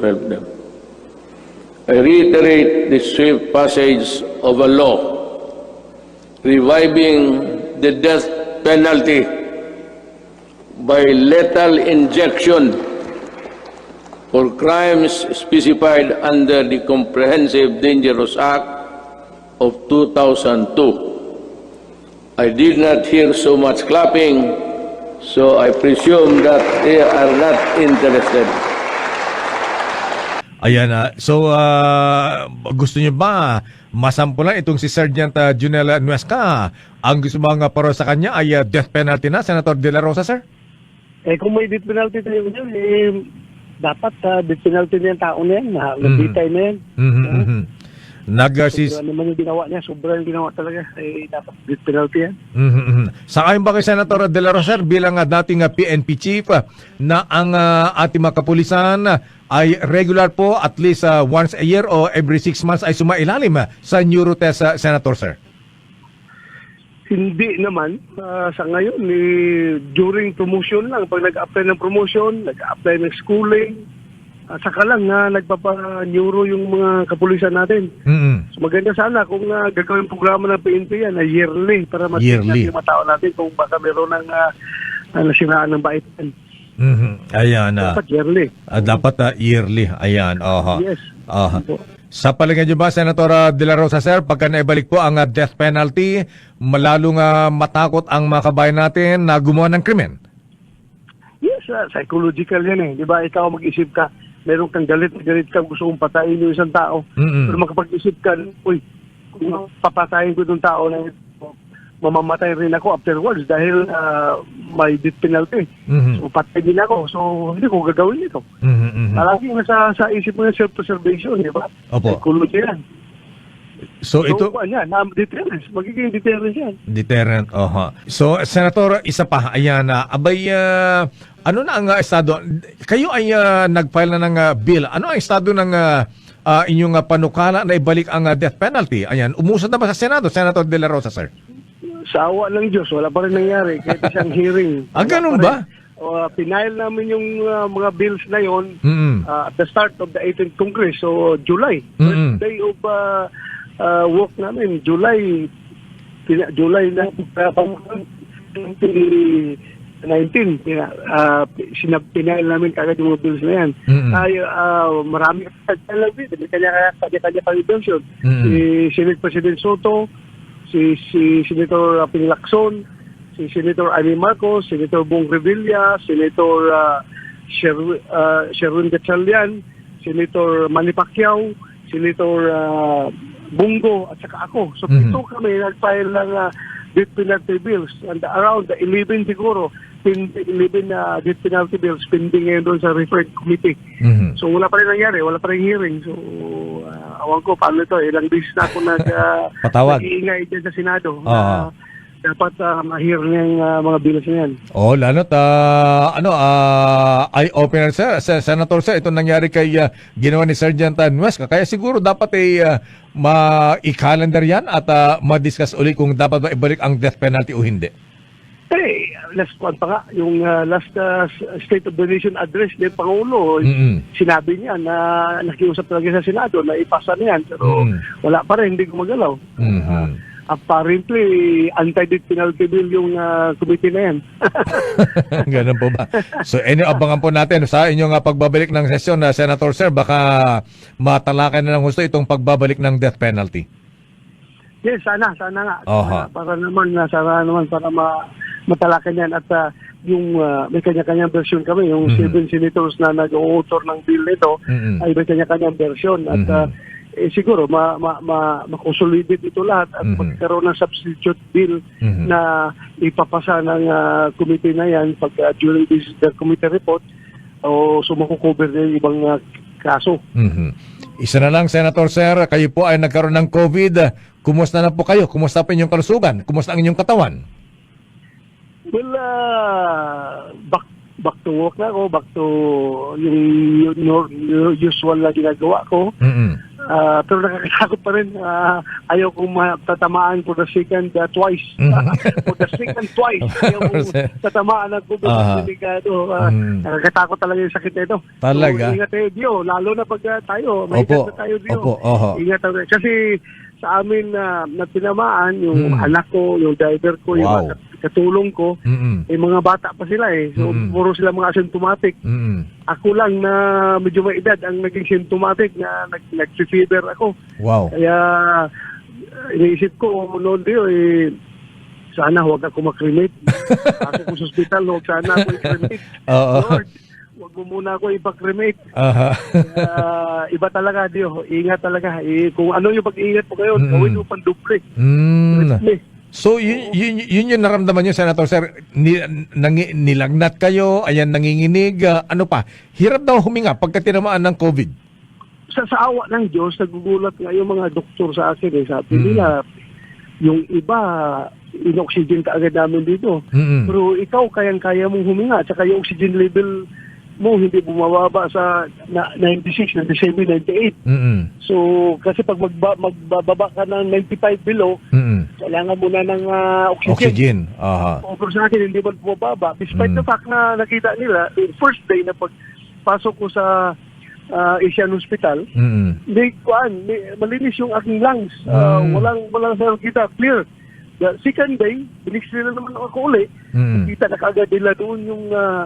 to help them. I reiterate the swift passage of a law reviving the death penalty by lethal injection for crimes specified under the Comprehensive Dangerous Act of 2002. I did not hear so much clapping, so I presume that they are not interested. Ayan na. So, ah, gusto niyo ba masampulan itong si Sergeant uh, Junel Nuesca? Ang gusto mga paro sa kanya ay ah, death penalty na, Senator De La Rosa, sir? Eh kung may death penalty tayo dyan, eh, dapat uh, death penalty na yung tao na yan. Nabitay na yan. Mhm, mhm. Nag, ah, si, naman yung ginawa niya. Sobra yung ginawa talaga. Eh, dapat death penalty yan. Mhm, mhm. Sangayon ba kay Senator De La Rosa, sir, bilang ah, dating ah, PNP chief, ah, na ang ah, ating mga kapulisan ah, ay regular po at least ah, once a year o every six months ay sumailalim ah, sa neurotest, ah, Senator, sir? Hindi naman. ah, sa ngayon, eh, during promotion lang. Pag nag-apply ng promotion, nag-apply ng schooling, uh, saka lang na nagpapa-neuro yung mga kapulisan natin. Mhm. So maganda sana kung uh, gagawin programa ng PNP yan na yearly para natin yung mga tao natin kung baka meron ng uh, nasiraan ng bait. Mhm. Ayan na. Dapat yearly. Ah, dapat ah, yearly. Ayan. Aha. Yes. Aha. Sa palagay niyo ba, Senator ah, De La Rosa, sir, pagka naibalik po ang ah, death penalty, malalong ah, matakot ang mga kabayan natin na gumawa ng krimen? Yes, uh, psychological yan eh. Di ba? Ikaw mag-isip ka, meron kang galit galit ka, gusto mong patayin yung isang tao. Mm-mm. Pero makapag-isip ka, uy, kung papatayin ko itong tao na mamamatay rin ako afterwards dahil uh, may death penalty. Mhm. So patay din ako. So hindi ko gagawin ito. Mhm, mhm. Palaging nasa sa isip mo yung self-preservation, di ba? Opo. Psychology yan. So ito, So, ano yan, na deterrence. Magiging deterrence yan. deterrent. Oha. So, Senator, isa pa, ayan na, abay, ah, ano na ang ah, estado? Kayo ay ah, nag-file na ng ah, bill. Ano ang estado ng ah, ah, inyong ah, panukala na ibalik ang ah, death penalty? Ayan, umusad na ba sa Senado, Senator De La Rosa, sir? Sa awa ng Diyos, wala pa rin nangyari. Kahit isang hearing. Ah, ganun ba? Uh, pinail namin yung uh, mga bills na yon Mm-mm. uh, at the start of the 18th Congress. So, July. Mm-mm. First day of uh, uh, work namin. July. Pina, July na. Uh, 2019. Pina, uh, sinab, pinail namin kagad yung mga bills na yan. Mm-mm. Ay, uh, marami. May kanya-kanya kanya pang version. Mm-mm. Si Senate President Soto, si, si Senator uh, Pinlacson, si Senator Amy Marcos, Senator Bong Revilla, Senator uh, Sher- uh, Sherwin Gatchalian, Senator Manny Pacquiao, Senator uh, Bungo, at saka ako. So, Mhm. ito kami nag-file ng uh, death penalty bills. And around the 11 siguro, 11 na death penalty bills pending ngayon doon sa referred committee. Mhm. So wala pa rin nangyari, wala pa rin hearing. So uh, awan ko paano ito, ilang days na ako nag uh, nag-iingay dyan sa Senado. Na dapat uh, ma-hear ng uh, mga bills na yan. Oh, lalo't ah, ano ah, eye opener sir, Sa- Senator sir, itong nangyari kay ah, ginawa ni Sergeant uh, Nuesca. Kaya siguro dapat ay ah, ma-i-calendar yan at ah, ma-discuss ulit kung dapat ba ibalik ang death penalty o hindi. Eh, last one pa nga, yung uh, last uh, State of the Nation address ni Pangulo, Mm-mm. sinabi niya na nakiusap talaga sa Senado na ipasa na yan. Pero Mm. wala pa rin, hindi gumagalaw. Mhm. Apparently, anti-death penalty bill yung uh, committee na yan. Ganun po ba? So, any abangan po natin sa inyong ah, pagbabalik ng sesyon na Senator Sir, baka matalakay na ng gusto itong pagbabalik ng death penalty. Yes, sana, sana nga. Oha. Sana, para naman, na sana naman para ma matalakan yan at ah, yung ah, may kanya-kanyang version kami, yung Mhm. seven senators na nag-author ng bill nito Mhm. ay may kanya-kanyang version at Mhm. ah, eh, siguro ma ma ma ma-consolidate ito lahat at Mhm. magkaroon ng substitute bill Mhm. na ipapasa ng ah, committee na yan pag ah, during this the committee report o sumukukover na yung ibang ah, kaso. Mhm. Isa na lang, Senator Sir, kayo po ay nagkaroon ng COVID. Kumusta na po kayo? Kumusta po inyong kalusugan? Kumusta ang inyong katawan? Well, uh, back back to work na ako, back to yung, yung usual na ginagawa ko. Mhm. Ah, pero nakakatakot pa rin. Ah, ayaw kong matatamaan for the second uh, twice. for the second twice. Ayaw kong tatamaan ng COVID Aha. delikado. Ah, Mm. Nakakatakot talaga yung sakit na ito. Talaga? So, ingat tayo, Dio. Lalo na pag ah, tayo, may Opo. na tayo, Dio. Opo, oho. Ingat tayo. Kasi sa amin na na tinamaan, yung Mm. anak ko, yung driver ko, yung Wow. mga katulong ko, Mm-mm. eh mga bata pa sila eh. So, Mm. puro sila mga asymptomatic. Mm-mm. Ako lang na medyo may edad ang naging symptomatic na nag, nag-fever ako. Wow. Kaya uh, iniisip ko noon din eh, sana huwag ako makremate. ako ko sa hospital, huwag sana ako i-cremate. Oo. Lord, huwag mo muna ako ipakremate. Aha. Uh, iba talaga, Dio. Ingat talaga. Eh, kung ano yung pag-iingat mo ngayon, Mm. gawin mo panduple. Mm. So, yun, yun, yun yung naramdaman niyo, Senator Sir. Ni, nangi- nilagnat kayo, ayan, nanginginig, ah, ano pa. Hirap daw huminga pagka tinamaan ng COVID. Sa, sa awa ng Diyos, nagugulat nga yung mga doktor sa akin. Eh. Sabi Mm. nila, yung iba, in-oxygen ka agad namin dito. Mm-mm. Pero ikaw, kayang-kaya mong huminga. Tsaka yung oxygen level mo, hindi bumababa sa na, 96, 97, 98. Mm-mm. So, kasi pag magba, magbababa ka ng 95 below, Mm-mm. kailangan mo na ng ah, oxygen. Oxygen. Aha. O, pero sa akin, hindi man bumababa. Despite Mm. the fact na nakita nila, first day na pagpasok ko sa ah, Asian Hospital, Mm-mm. hindi, kuan, may- malinis yung aking lungs. Ah, Mm. Walang, walang sa kita, clear. The second day, bilis nila naman ako uli. Mm. Kita na kagad nila doon yung ah,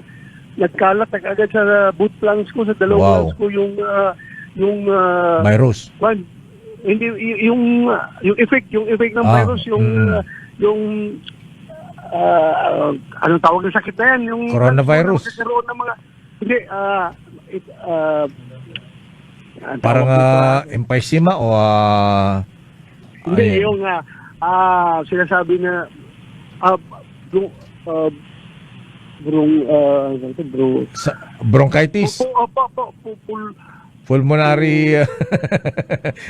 nagkalat na kagad sa boot lungs ko, sa dalawang Wow. lungs ko yung ah, yung ah, Virus. kuan, hindi yung yung effect yung effect ng Ah, virus yung mm. ah, yung ah, anong tawag ng sakit na yan yung Coronavirus. nagkakaroon ng mga hindi ah it, ang Parang uh, emphysema o ah, hindi ayan. yung ah ah, sinasabi na ah bro ah, brong ah ano ito, bro sa- bronchitis, Opo, opo, opo, pupul, pulmonary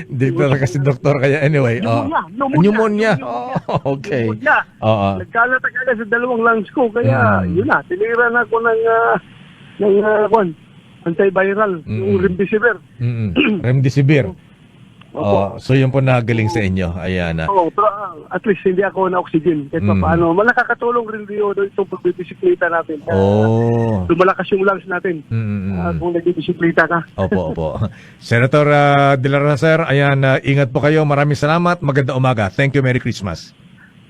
hindi pa kasi doktor kaya anyway. oh. Pneumonia, Pneumonia. pneumonia. Oh, okay. Pneumonia. Oo. Nagkalat agad sa dalawang lungs ko, kaya Mm. yun na, tiniran ako ng, uh, ng uh, antiviral, yung Mm. remdesivir. Mm-mm. Remdesivir. Opo. Oh, so yun po nagaling sa inyo. Ayan na. Oo, pero ah, at least hindi ako na oxygen. Kahit Mm. pa paano, malakakatulong rin din itong pagbibisikleta natin. Kaya Oh. Lumalakas yung lungs natin. Mm-mm. Ah, kung nagbibisikleta ka. Opo, opo. Senator uh, De La Rosa, sir, ayan, ah, ingat po kayo. Maraming salamat. Maganda umaga. Thank you. Merry Christmas.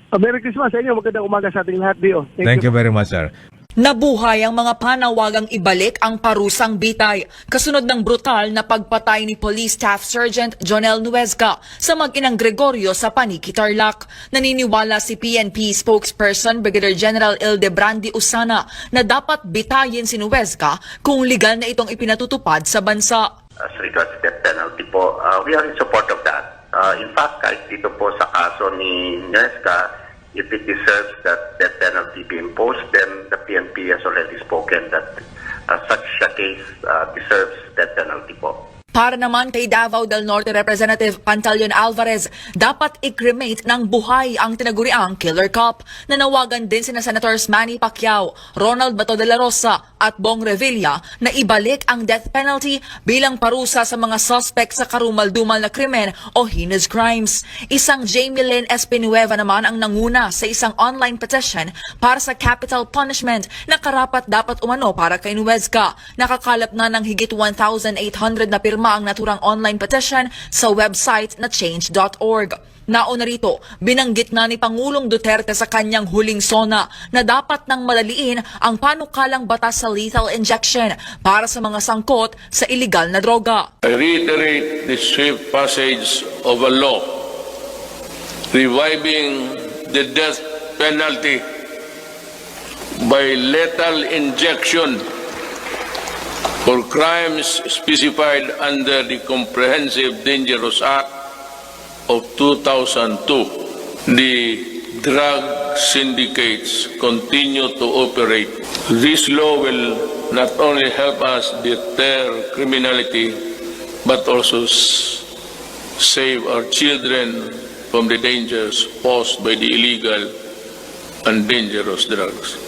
Ah, Merry Christmas sa inyo. Magandang umaga sa ating lahat, Dio. Thank, you very much, sir. Nabuhay ang mga panawagang ibalik ang parusang bitay, kasunod ng brutal na pagpatay ni Police Staff Sergeant Jonel Nuezca sa mag-inang Gregorio sa Paniki Tarlac. Naniniwala si PNP spokesperson Brigadier General Ildebrandi Usana na dapat bitayin si Nuezca kung legal na itong ipinatutupad sa bansa. as regards death penalty po, uh, we are in support of that. Uh, in fact, kahit dito po sa kaso ni Nesca, if it deserves that death penalty be imposed, then the PNP has already spoken that uh, such a case uh, deserves death penalty po. Para naman kay Davao del Norte Representative Pantaleon Alvarez, dapat i-cremate ng buhay ang tinaguriang Killer Cup. Nanawagan din sina Senators Manny Pacquiao, Ronald Bato de la Rosa at Bong Revilla na ibalik ang death penalty bilang parusa sa mga suspect sa karumal-dumal na krimen o heinous crimes. Isang Jamie Lynn Espinueva naman ang nanguna sa isang online petition para sa capital punishment na karapat dapat umano para kay Nuezca. Nakakalap na ng higit 1,800 na pirma ang naturang online petition sa website na change.org. Nauna rito, binanggit na ni Pangulong Duterte sa kanyang huling sona na dapat nang madaliin ang panukalang batas sa lethal injection para sa mga sangkot sa iligal na droga. I reiterate the swift passage of a law reviving the death penalty by lethal injection for crimes specified under the Comprehensive Dangerous Act of 2002. The drug syndicates continue to operate. This law will not only help us deter criminality, but also save our children from the dangers posed by the illegal and dangerous drugs.